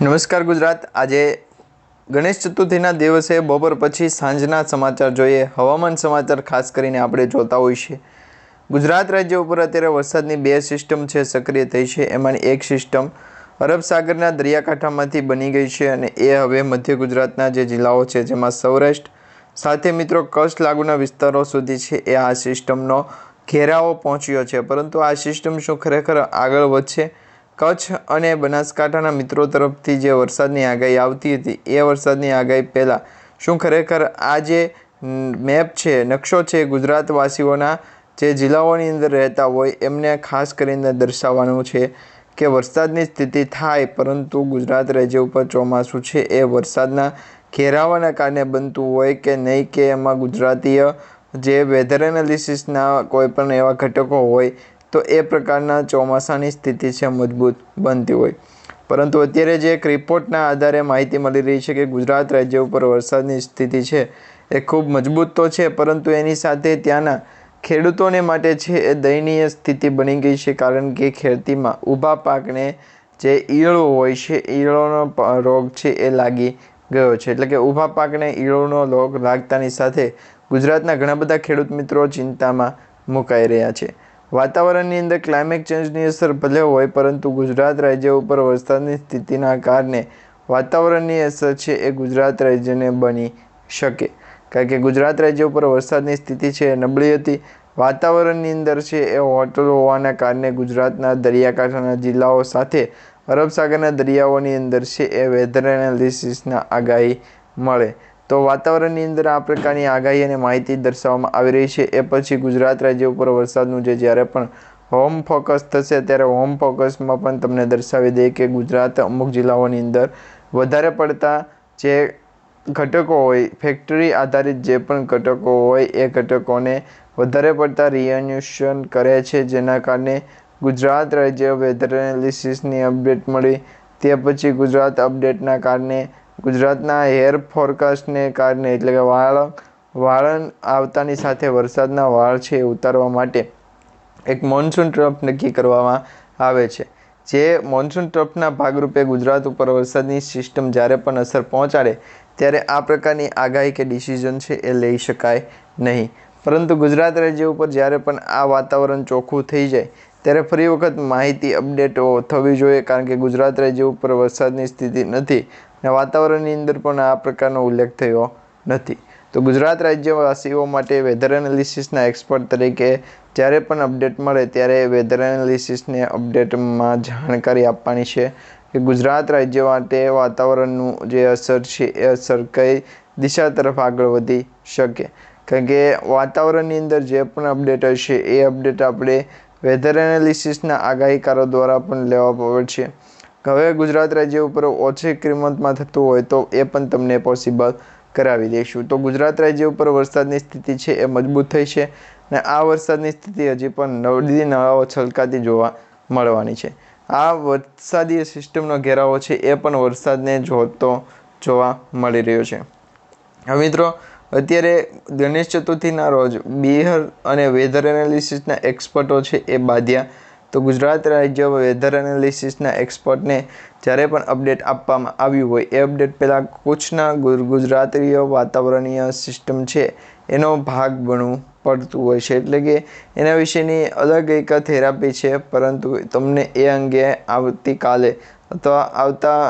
નમસ્કાર ગુજરાત. આજે ગણેશ ચતુર્થીના દિવસે બપોર પછી સાંજના સમાચાર જોઈએ. હવામાન સમાચાર ખાસ કરીને આપણે જોતા હોઈએ છીએ. ગુજરાત રાજ્ય ઉપર અત્યારે વરસાદની બે સિસ્ટમ છે, સક્રિય થઈ છે. એમાંની એક સિસ્ટમ અરબ સાગરના દરિયાકાંઠામાંથી બની ગઈ છે અને એ હવે મધ્ય ગુજરાતના જે જિલ્લાઓ છે, જેમાં સૌરાષ્ટ્ર સાથે મિત્રો કચ્છ લાગુના વિસ્તારો સુધી છે, એ આ સિસ્ટમનો ઘેરાવો પહોંચ્યો છે. પરંતુ આ સિસ્ટમ શું ખરેખર આગળ વધશે? કચ્છ અને બનાસકાંઠાના મિત્રો તરફથી જે વરસાદની આગાહી આવતી હતી, એ વરસાદની આગાહી પહેલાં શું ખરેખર આ જે મેપ છે, નકશો છે, ગુજરાતવાસીઓના જે જિલ્લાઓની અંદર રહેતા હોય એમને ખાસ કરીને દર્શાવવાનું છે કે વરસાદની સ્થિતિ થાય પરંતુ ગુજરાત રાજ્ય ઉપર ચોમાસું છે, એ વરસાદના ઘેરાવાના કારણે બનતું હોય કે નહીં કે એમાં ગુજરાતીય જે વેધર એનાલિસિસના કોઈ પણ એવા ઘટકો હોય તો એ પ્રકારના ચોમાસાની સ્થિતિ છે, મજબૂત બનતી હોય. પરંતુ અત્યારે જે એક રિપોર્ટના આધારે માહિતી મળી રહી છે કે ગુજરાત રાજ્ય ઉપર વરસાદની સ્થિતિ છે, એ ખૂબ મજબૂત તો છે, પરંતુ એની સાથે ત્યાંના ખેડૂતોને માટે છે એ દયનીય સ્થિતિ બની ગઈ છે, કારણ કે ખેતીમાં ઊભા પાકને જે ઈયળો હોય છે, ઈયળોનો રોગ છે એ લાગી ગયો છે. એટલે કે ઊભા પાકને ઈયળોનો રોગ લાગતાની સાથે ગુજરાતના ઘણા બધા ખેડૂત મિત્રો ચિંતામાં મુકાઈ રહ્યા છે. વાતાવરણની અંદર ક્લાઇમેટ ચેન્જની અસર ભલે હોય, પરંતુ ગુજરાત રાજ્ય ઉપર વરસાદની સ્થિતિના કારણે વાતાવરણની અસર છે એ ગુજરાત રાજ્યને બની શકે. કારણ કે ગુજરાત રાજ્ય ઉપર વરસાદની સ્થિતિ છે એ નબળી હતી. વાતાવરણની અંદર છે એ હોટલ હોવાના કારણે ગુજરાતના દરિયાકાંઠાના જિલ્લાઓ સાથે અરબ સાગરના દરિયાઓની અંદર છે એ વેધર એનાલિસિસના આગાહી મળે. તો વાતાવરણની અંદર આ પ્રકારની આગાહી અને માહિતી દર્શાવવામાં આવી રહી છે. એ પછી ગુજરાત રાજ્ય ઉપર વરસાદનું જે જ્યારે પણ હોમ ફોકસ થશે, ત્યારે હોમ ફોકસમાં પણ તમને દર્શાવી દઈએ કે ગુજરાત અમુક જિલ્લાઓની અંદર વધારે પડતા જે ઘટકો હોય ફેક્ટરી આધારિત જે પણ ઘટકો હોય, એ ઘટકોને વધારે પડતા રિએન્યુશન કરે છે. જેના કારણે ગુજરાત રાજ્ય વેધર એનાલિસિસની અપડેટ મળી. તે પછી ગુજરાત અપડેટના કારણે ગુજરાતના એર ફોરકાસ્ટને કારણે એટલે કે વાળ વાળન આવતાની સાથે વરસાદના વાળ છે ઉતારવા માટે એક મોન્સૂન ટ્રફ નક્કી કરવામાં આવે છે. જે મોન્સૂન ટ્રફના ભાગરૂપે ગુજરાત ઉપર વરસાદની સિસ્ટમ જ્યારે પણ અસર પહોંચાડે ત્યારે આ પ્રકારની આગાહી કે ડિસિઝન છે એ લઈ શકાય નહીં. પરંતુ ગુજરાત રાજ્ય ઉપર જ્યારે પણ આ વાતાવરણ ચોખ્ખું થઈ જાય ત્યારે ફરી વખત માહિતી અપડેટો થવી જોઈએ કારણ કે ગુજરાત રાજ્ય ઉપર વરસાદની સ્થિતિ નથી ને વાતાવરણની અંદર પણ આ પ્રકારનો ઉલ્લેખ થયો નથી. તો ગુજરાત રાજ્યવાસીઓ માટે વેધર એનાલિસિસના એક્સપર્ટ તરીકે જ્યારે પણ અપડેટ મળે ત્યારે વેધર એનાલિસિસને અપડેટમાં જાણકારી આપવાની છે કે ગુજરાત રાજ્ય માટે વાતાવરણનું જે અસર છે એ અસર કઈ દિશા તરફ આગળ વધી શકે. કારણ કે વાતાવરણની અંદર જે પણ અપડેટ હશે એ અપડેટ આપણે વેધર એનાલિસિસના આગાહીકારો દ્વારા પણ લેવા છે. હવે ગુજરાત રાજ્ય ઉપર ઓછી કિંમતમાં થતું હોય તો એ પણ તમને પોસિબલ કરાવી દઈશું. તો ગુજરાત રાજ્ય ઉપર વરસાદની સ્થિતિ છે એ મજબૂત થઈ છે અને આ વરસાદની સ્થિતિ હજી પણ નવડી નવાઓ છલકાતી જોવા મળવાની છે. આ વરસાદી સિસ્ટમનો ઘેરાવો છે એ પણ વરસાદને જોતો જોવા મળી રહ્યો છે. હવે મિત્રો અત્યારે ગણેશ ચતુર્થીના રોજ બિહર અને વેધર એનાલિસિસના એક્સપર્ટો છે એ બાંધ્યા. તો ગુજરાત રાજ્ય વેધર એનાલિસિસના એક્સપર્ટને જ્યારે પણ અપડેટ આપવામાં આવ્યું હોય, એ અપડેટ પહેલાં કચ્છના ગુજરાતીય વાતાવરણીય સિસ્ટમ છે એનો ભાગ બનવું પડતું હોય છે. એટલે કે એના વિશેની અલગ એક થેરાપી છે, પરંતુ તમને એ અંગે આવતીકાલે અથવા આવતા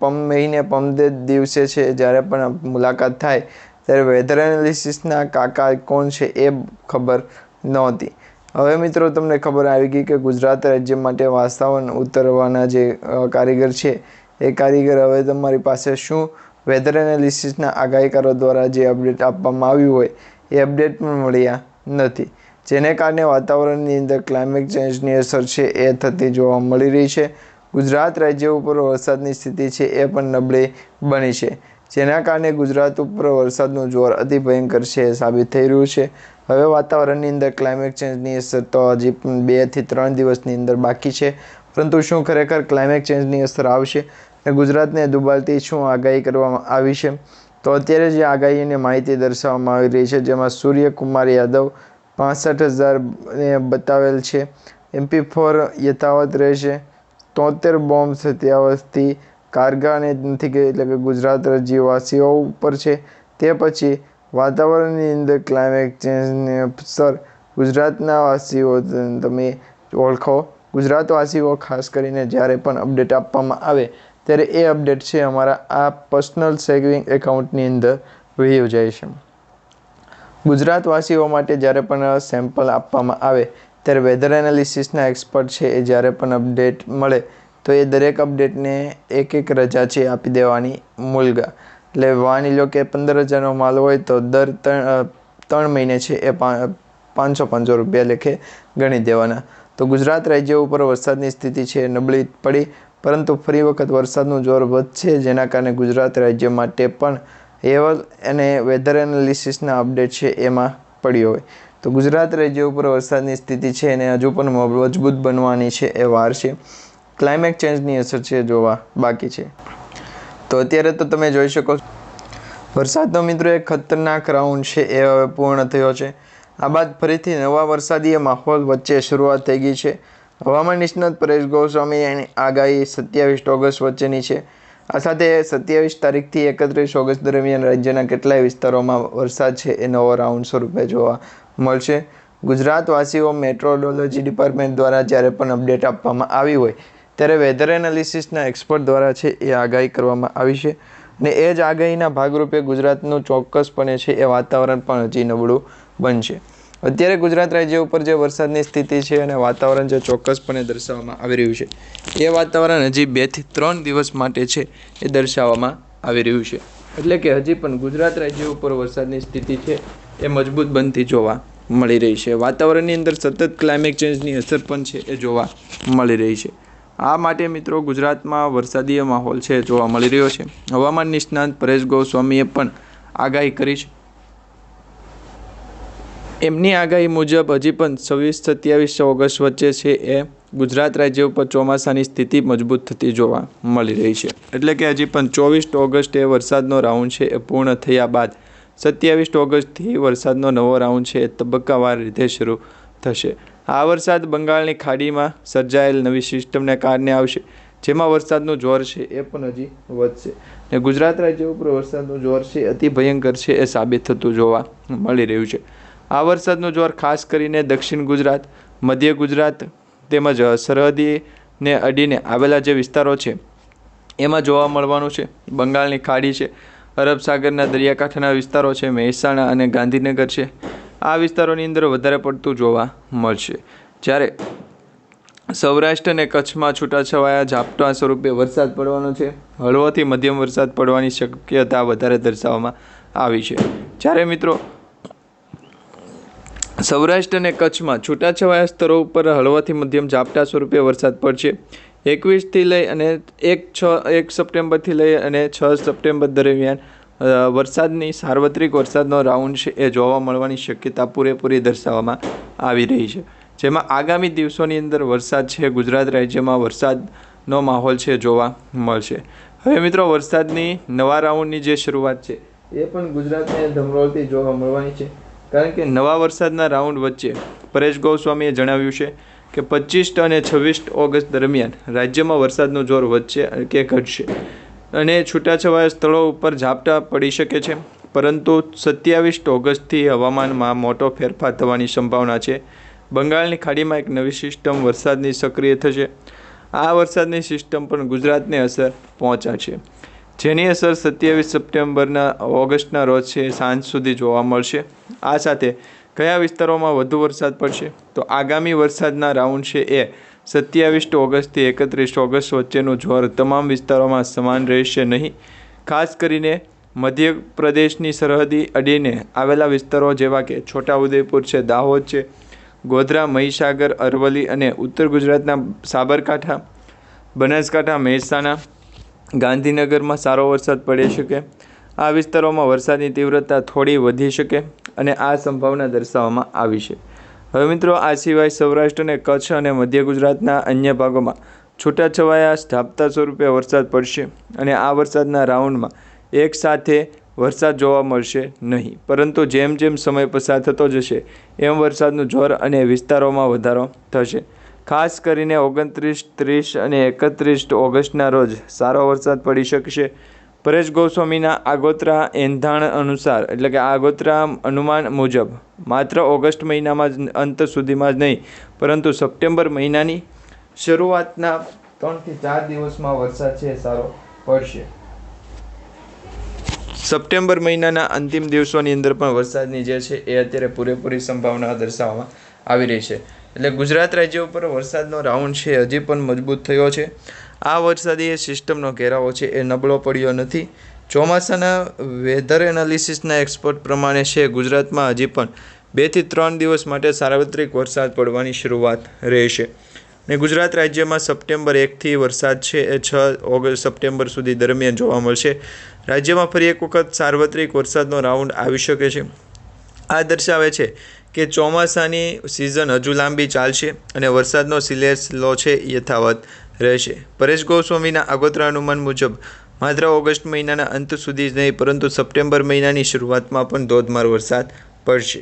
પમ મહિને પમદે દિવસે છે જ્યારે પણ મુલાકાત થાય ત્યારે વેધર એનાલિસિસના કાકા કોણ છે એ ખબર નહોતી. હવે મિત્રો તમને ખબર આવી ગઈ કે ગુજરાત રાજ્ય માટે વાસ્તાવન ઉતરવાના જે કારીગર છે, એ કારીગર હવે તમારી પાસે શું? વેધર એનાલિસિસના આગાહીકારો દ્વારા જે અપડેટ આપવામાં આવ્યું હોય, એ અપડેટ પણ મળ્યા નથી. જેને કારણે વાતાવરણની અંદર ક્લાઇમેટ ચેન્જની અસર છે એ થતી જોવા મળી રહી છે. ગુજરાત રાજ્ય ઉપર વરસાદની સ્થિતિ છે એ પણ નબળી બની છે. જેના કારણે ગુજરાત ઉપર વરસાદનું જોર અતિ ભયંકર છે સાબિત થઈ રહ્યું છે. હવે વાતાવરણની અંદર ક્લાઇમેટ ચેન્જની અસર તો હજી બેથી ત્રણ દિવસની અંદર બાકી છે. પરંતુ શું ખરેખર ક્લાઇમેટ ચેન્જની અસર આવશે અને ગુજરાતને દુબાલતી શું આગાહી કરવામાં આવી છે? તો અત્યારે જે આગાહીની માહિતી દર્શાવવામાં આવી રહી છે, જેમાં સૂર્યકુમાર યાદવ પાસઠ હજાર બતાવેલ છે. એમપી ફોર યથાવત રહેશે. તોતેર બોમ્બ સત્યાવસ્થથી કારગાને નથી એટલે કે ગુજરાત રાજ્યવાસીઓ ઉપર છે. તે પછી વાતાવરણની અંદર ક્લાઇમેટ ચેન્જને અસર ગુજરાતના વાસીઓ તમે ઓળખો, ગુજરાતવાસીઓ ખાસ કરીને જ્યારે પણ અપડેટ આપવામાં આવે ત્યારે એ અપડેટ છે અમારા આ પર્સનલ સેવિંગ એકાઉન્ટની અંદર વહી જાય છે. ગુજરાતવાસીઓ માટે જ્યારે પણ સેમ્પલ આપવામાં આવે ત્યારે વેધર એનાલિસિસના એક્સપર્ટ છે એ જ્યારે પણ અપડેટ મળે તો એ દરેક અપડેટને એક એક રજા છે આપી દેવાની મુલગા. એટલે માની લો કે પંદર હજારનો માલ હોય તો દર ત્રણ ત્રણ મહિને છે એ પાંચસો પાંચસો રૂપિયા લેખે ગણી દેવાના. તો ગુજરાત રાજ્ય ઉપર વરસાદની સ્થિતિ છે નબળી પડી, પરંતુ ફરી વખત વરસાદનું જોર વધશે જેના કારણે ગુજરાત રાજ્ય માટે પણ એવલ અને વેધર એનાલિસિસના અપડેટ છે એમાં પડ્યો હોય. તો ગુજરાત રાજ્ય ઉપર વરસાદની સ્થિતિ છે એને હજુ પણ મજબૂત બનવાની છે એ વાર છે. ક્લાઇમેટ ચેન્જની અસર છે જોવા બાકી છે. તો અત્યારે તો તમે જોઈ શકો વરસાદનો મિત્રો એક ખતરનાક રાઉન્ડ છે એ હવે પૂર્ણ થયો છે. આ બાદ ફરીથી નવા વરસાદી માહોલ વચ્ચે શરૂઆત થઈ ગઈ છે. હવામાન નિષ્ણાત પરેશ ગોસ્વામીની આગાહી સત્યાવીસ ઓગસ્ટ વચ્ચેની છે. આ સાથે સત્યાવીસ તારીખથી એકત્રીસ ઓગસ્ટ દરમિયાન રાજ્યના કેટલાય વિસ્તારોમાં વરસાદ છે એ નવો રાઉન્ડ સ્વરૂપે જોવા મળશે. ગુજરાતવાસીઓ મેટ્રોલોજી ડિપાર્ટમેન્ટ દ્વારા જ્યારે પણ અપડેટ આપવામાં આવી હોય ત્યારે વેધર એનાલિસિસના એક્સપર્ટ દ્વારા છે એ આગાહી કરવામાં આવી છે અને એ જ આગાહીના ભાગરૂપે ગુજરાતનું ચોક્કસપણે છે એ વાતાવરણ પણ હજી નબળું બનશે. અત્યારે ગુજરાત રાજ્ય ઉપર જે વરસાદની સ્થિતિ છે અને વાતાવરણ જે ચોક્કસપણે દર્શાવવામાં આવી રહ્યું છે, એ વાતાવરણ હજી બેથી ત્રણ દિવસ માટે છે એ દર્શાવવામાં આવી રહ્યું છે. એટલે કે હજી પણ ગુજરાત રાજ્ય ઉપર વરસાદની સ્થિતિ છે એ મજબૂત બનતી જોવા મળી રહી છે. વાતાવરણની અંદર સતત ક્લાઇમેટ ચેન્જની અસર પણ છે એ જોવા મળી રહી છે. આ માટે મિત્રો ગુજરાતમાં વરસાદીય માહોલ છે જોવા મળી રહ્યો છે. હવામાન નિષ્ણાંત પરેશ ગોસ્વામીએ પણ આગાહી કરી છે. એમની આગાહી મુજબ હજી પણ છવ્વીસ સત્યાવીસ ઓગસ્ટ વચ્ચે છે એ ગુજરાત રાજ્ય ઉપર ચોમાસાની સ્થિતિ મજબૂત થતી જોવા મળી રહી છે. એટલે કે હજી પણ ચોવીસ ઓગસ્ટ એ વરસાદનો રાઉન્ડ છે એ પૂર્ણ થયા બાદ સત્યાવીસ ઓગસ્ટથી વરસાદનો નવો રાઉન્ડ છે એ તબક્કાવાર રીતે શરૂ થશે. આ વરસાદ બંગાળની ખાડીમાં સર્જાયેલ નવી સિસ્ટમને કારણે આવશે, જેમાં વરસાદનું જોર છે એ પણ હજી વધશે. ને ગુજરાત રાજ્ય ઉપર વરસાદનું જોર છે, અતિ ભયંકર છે એ સાબિત થતું જોવા મળી રહ્યું છે. આ વરસાદનું જોર ખાસ કરીને દક્ષિણ ગુજરાત, મધ્ય ગુજરાત તેમજ સરહદીને અડીને આવેલા જે વિસ્તારો છે, એમાં જોવા મળવાનું છે. બંગાળની ખાડી છે, અરબ સાગરના દરિયાકાંઠાના વિસ્તારો છે, મહેસાણા અને ગાંધીનગર છે. આ વિસ્તારોની અંદર વધારે પડતું જોવા મળશે. જ્યારે સૌરાષ્ટ્ર અને કચ્છમાં છૂટાછવાયા ઝાપટા સ્વરૂપે વરસાદ પડવાનો છે. હળવોથી મધ્યમ વરસાદ પડવાની શક્યતા વધારે દર્શાવવામાં આવી છે. જ્યારે મિત્રો સૌરાષ્ટ્ર અને કચ્છમાં છૂટાછવાયા સ્તરો ઉપર હળવાથી મધ્યમ ઝાપટા સ્વરૂપે વરસાદ પડશે. એકવીસથી લઈ અને એક છ, એક સપ્ટેમ્બરથી લઈ અને છ સપ્ટેમ્બર દરમિયાન વરસાદની, સાર્વત્રિક વરસાદનો રાઉન્ડ છે, એ જોવા મળવાની શક્યતા પૂરેપૂરી દર્શાવવામાં આવી રહી છે. જેમાં આગામી દિવસોની અંદર વરસાદ છે, ગુજરાત રાજ્યમાં વરસાદનો માહોલ છે, જોવા મળશે. હવે મિત્રો, વરસાદની નવા રાઉન્ડની જે શરૂઆત છે, એ પણ ગુજરાતને ધમરોળથી જોવા મળવાની છે. કારણ કે નવા વરસાદના રાઉન્ડ વચ્ચે પરેશ ગોસ્વામીએ જણાવ્યું છે કે પચીસ અને છવ્વીસ ઓગસ્ટ દરમિયાન રાજ્યમાં વરસાદનું જોર વધશે કે ઘટશે. અને છૂટાછવાયા સ્થળો ઉપર ઝાપટા પડી શકે છે. પરંતુ સત્યાવીસ ઓગસ્ટથી હવામાનમાં મોટો ફેરફાર થવાની સંભાવના છે. બંગાળની ખાડીમાં એક નવી સિસ્ટમ વરસાદની સક્રિય થશે. આ વરસાદની સિસ્ટમ પણ ગુજરાતને અસર પહોંચાડશે. જેની અસર સત્યાવીસ સપ્ટેમ્બરના ઓગસ્ટના રોજ છે, સાંજ સુધી જોવા મળશે. આ સાથે કયા વિસ્તારોમાં વધુ વરસાદ પડશે? તો આગામી વરસાદના રાઉન્ડ છે એ સત્યાવીસ ઓગસ્ટથી એકત્રીસ ઓગસ્ટ વચ્ચેનું જ્વર તમામ વિસ્તારોમાં સમાન રહેશે નહીં. ખાસ કરીને મધ્યપ્રદેશની સરહદી અડીને આવેલા વિસ્તારો જેવા કે છોટાઉદેપુર છે, દાહોદ છે, ગોધરા, મહીસાગર, અરવલ્લી અને ઉત્તર ગુજરાતના સાબરકાંઠા, બનાસકાંઠા, મહેસાણા, ગાંધીનગરમાં સારો વરસાદ પડી શકે. આ વિસ્તારોમાં વરસાદની તીવ્રતા થોડી વધી શકે અને આ સંભાવના દર્શાવવામાં આવી છે. હવે મિત્રો, આ સિવાય સૌરાષ્ટ્ર અને કચ્છ અને મધ્ય ગુજરાતના અન્ય ભાગોમાં છૂટાછવાયા ઝાપટા સ્વરૂપે વરસાદ પડશે અને આ વરસાદના રાઉન્ડમાં એક સાથે વરસાદ જોવા મળશે નહીં. પરંતુ જેમ જેમ સમય પસાર થતો જશે, એમ વરસાદનું જોર અને વિસ્તારોમાં વધારો થશે. ખાસ કરીને ઓગણત્રીસ, ત્રીસ અને એકત્રીસ ઓગસ્ટના રોજ સારો વરસાદ પડી શકશે પરેશ ગોસ્વામીના આગોતરા એંધાણ અનુસાર, એટલે કે આગોતરા અનુમાન મુજબ, માત્ર ઓગસ્ટ મહિનામાં જ અંત સુધીમાં જ નહીં, પરંતુ સપ્ટેમ્બર મહિનાની શરૂઆતના ત્રણથી ચાર દિવસમાં વરસાદ છે સારો પડશે. સપ્ટેમ્બર મહિનાના અંતિમ દિવસોની અંદર પણ વરસાદની જે છે એ અત્યારે પૂરેપૂરી સંભાવના દર્શાવવામાં આવી રહી છે. એટલે ગુજરાત રાજ્ય ઉપર વરસાદનો રાઉન્ડ છે, હજી પણ મજબૂત થયો છે. આ વરસાદી સિસ્ટમનો ઘેરાવો છે એ નબળો પડ્યો નથી. ચોમાસાના વેધર એનાલિસિસના એક્સપર્ટ પ્રમાણે છે ગુજરાતમાં હજી પણ બેથી ત્રણ દિવસ માટે સાર્વત્રિક વરસાદ પડવાની શરૂઆત રહેશે. ને ગુજરાત રાજ્યમાં સપ્ટેમ્બર એકથી વરસાદ છે એ છ ઓગસ્ટ સપ્ટેમ્બર સુધી દરમિયાન જોવા મળશે. રાજ્યમાં ફરી એક વખત સાર્વત્રિક વરસાદનો રાઉન્ડ આવી શકે છે. આ દર્શાવે છે કે ચોમાસાની સિઝન હજુ લાંબી ચાલશે અને વરસાદનો સિલેસલો છે યથાવત. રહેશે. પરેશ ગોસ્વામીના આગોતરા અનુમાન મુજબ, માત્ર ઓગસ્ટ મહિનાના અંત સુધી જ નહીં, પરંતુ સપ્ટેમ્બર મહિનાની શરૂઆતમાં પણ ધોધમાર વરસાદ પડશે.